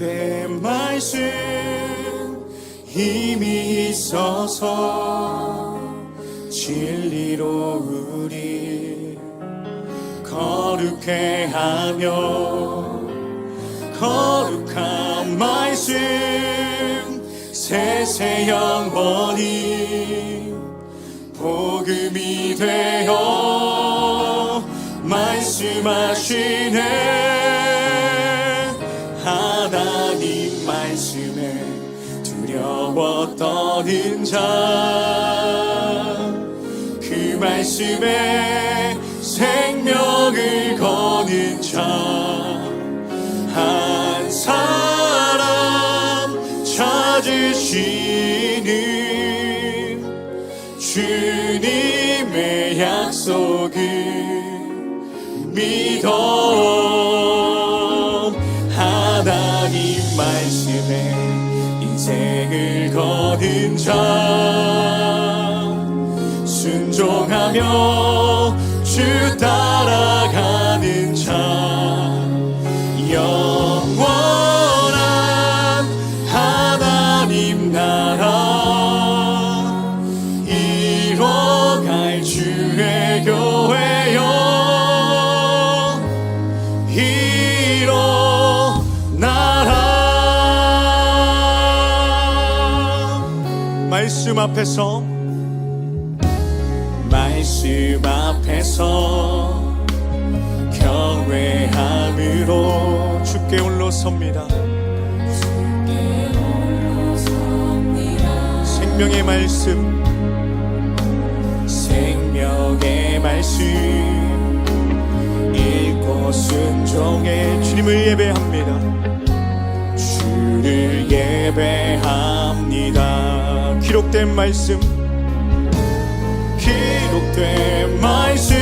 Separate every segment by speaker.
Speaker 1: 된 말씀 힘이 있어서 진리로 우리 거룩해 하며 거룩한 말씀 세세 영원히 복음이 되어 말씀하시네 하나님 말씀에 두려워 떠는 자 그 말씀에 생명을 거는 자한 사람 찾으시는 주님의 약속을 믿어 거둔 자 순종하며 주 따라가는 자 말씀 앞에서 말씀 앞에서 경외함으로 주께 홀로 섭니다. 생명의 말씀 생명의 말씀 읽고 순종해 주님을 예배합니다. 주를 예배합니다 기록된 말씀. 기록된 말씀.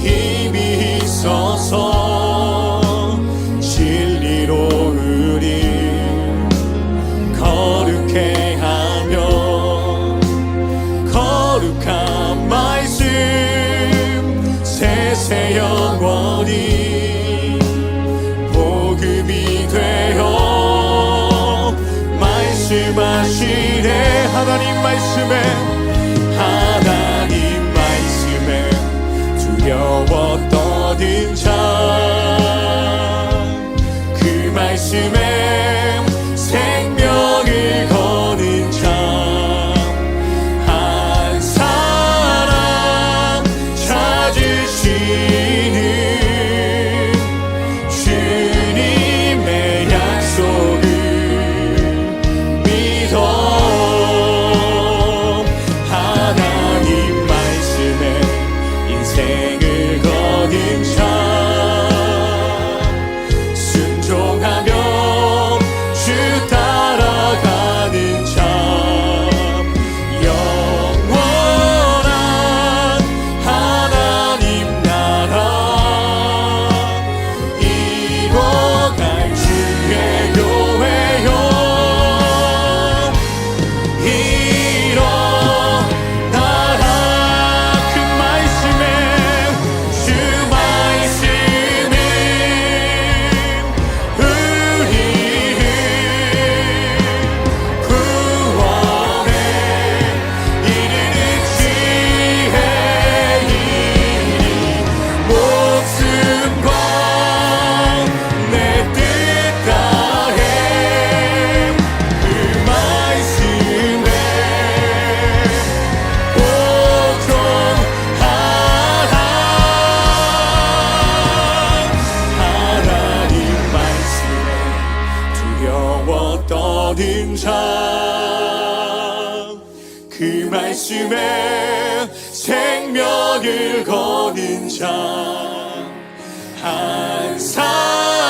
Speaker 1: 힘이 있어서 진리로 우리 거룩해 하며 거룩한 말씀 세세 영 하나님 말씀에 떠든 자그 말씀에 생명을 거는 자한 사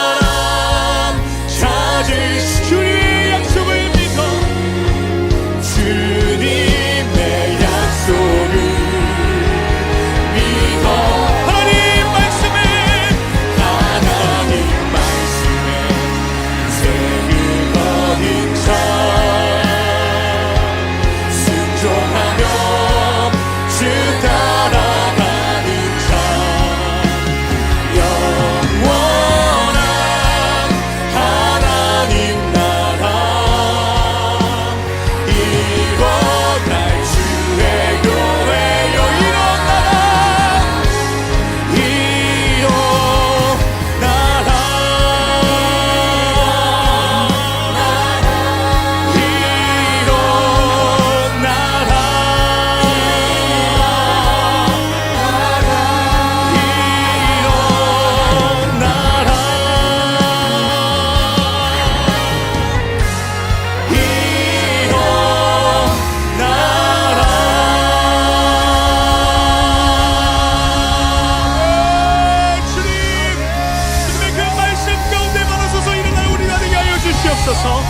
Speaker 1: 주시옵소서.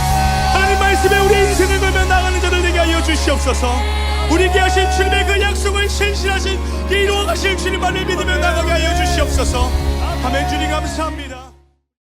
Speaker 1: 하나님 말씀에 우리 인생을 걸며 나가는 자들 되게 하여 주시옵소서. 우리에게 하신 주님의 그 약속을 신실하신 그 이루어 가실 주님 만을 믿으며 나가게 하여 주시옵소서. 아멘. 주님 감사합니다.